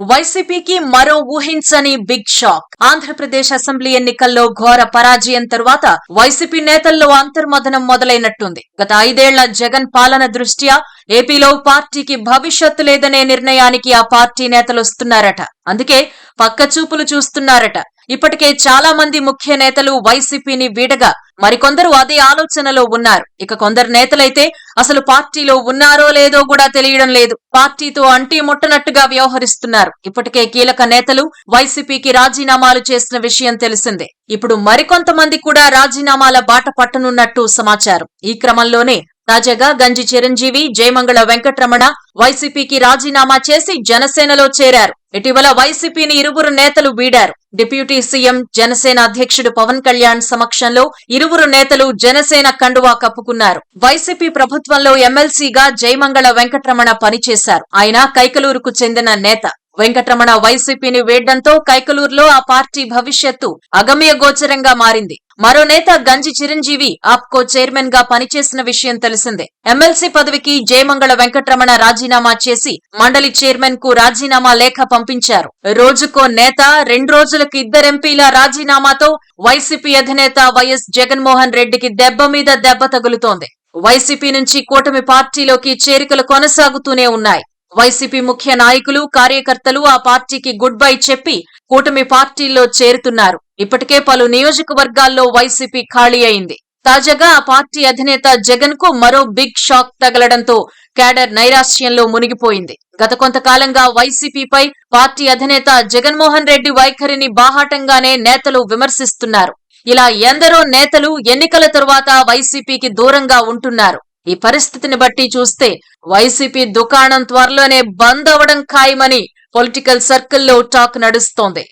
వైసీపీకి మరో ఊహించని బిగ్ షాక్ ఆంధ్రప్రదేశ్ అసెంబ్లీ ఎన్నికల్లో ఘోర పరాజయం తరువాత వైసీపీ నేతల్లో అంతర్మదనం మొదలైనట్టుంది. గత ఐదేళ్ళ జగన్ పాలన దృష్ట్యా ఏపీలో పార్టీకి భవిష్యత్తు లేదనే నిర్ణయానికి ఆ పార్టీ నేతలు వస్తున్నారట. అందుకే పక్క చూపులు చూస్తున్నారట. ఇప్పటికే చాలా మంది ముఖ్య నేతలు వైసీపీని వీడగా మరికొందరు అదే ఆలోచనలో ఉన్నారు. ఇక కొందరు నేతలైతే అసలు పార్టీలో ఉన్నారో లేదో కూడా తెలియడం లేదు. పార్టీతో అంటీ ముట్టనట్టుగా వ్యవహరిస్తున్నారు. ఇప్పటికే కీలక నేతలు వైసీపీకి రాజీనామాలు చేసిన విషయం తెలిసిందే. ఇప్పుడు మరికొంతమంది కూడా రాజీనామాల బాట పట్టనున్నట్టు సమాచారం. ఈ క్రమంలోనే తాజాగా గంజి చిరంజీవి జయమంగళ వెంకటరమణ వైసీపీకి రాజీనామా చేసి జనసేనలో చేరారు. ఇటీవల వైసీపీని ఇరువురు నేతలు వీడారు. డిప్యూటీ సీఎం జనసేన అధ్యక్షుడు పవన్ కళ్యాణ్ సమక్షంలో ఇరువురు నేతలు జనసేన కండువా కప్పుకున్నారు. వైసీపీ ప్రభుత్వంలో ఎమ్మెల్సీగా జయమంగళ వెంకటరమణ పనిచేశారు. ఆయన కైకలూరుకు చెందిన నేత. వెంకటరమణ వైసీపీని వేడ్డంతో కైకలూరులో ఆ పార్టీ భవిష్యత్తు అగమ్యగోచరంగా మారింది. మరో నేత గంజి చిరంజీవి ఆప్కో చైర్మన్గా పనిచేసిన విషయం తెలిసిందే. ఎమ్మెల్సీ పదవికి జయమంగళ వెంకటరమణ రాజీనామా చేసి మండలి చైర్మన్కు రాజీనామా లేఖ పంపించారు. రోజుకో నేత రెండు రోజులకు ఇద్దరు ఎంపీల రాజీనామాతో వైసీపీ అధినేత వైఎస్ జగన్మోహన్ రెడ్డికి దెబ్బ మీద దెబ్బ తగులుతోంది. వైసీపీ నుంచి కూటమి పార్టీలోకి చేరికలు కొనసాగుతూనే ఉన్నాయి. వైసీపీ ముఖ్య నాయకులు కార్యకర్తలు ఆ పార్టీకి గుడ్ బై చెప్పి కూటమి పార్టీల్లో చేరుతున్నారు. ఇప్పటికే పలు నియోజకవర్గాల్లో వైసీపీ ఖాళీ అయింది. తాజాగా ఆ పార్టీ అధినేత జగన్కు మరో బిగ్ షాక్ తగలడంతో క్యాడర్ నైరాశ్యంలో మునిగిపోయింది. గత కొంతకాలంగా వైసీపీపై పార్టీ అధినేత జగన్మోహన్ రెడ్డి వైఖరిని బాహాటంగానే నేతలు విమర్శిస్తున్నారు. ఇలా ఎందరో నేతలు ఎన్నికల తరువాత వైసీపీకి దూరంగా ఉంటున్నారు. ఈ పరిస్థితిని బట్టి చూస్తే వైసీపీ దుకాణం త్వరలోనే బంద్ అవడం ఖాయమని పొలిటికల్ సర్కిల్లో టాక్ నడుస్తోంది.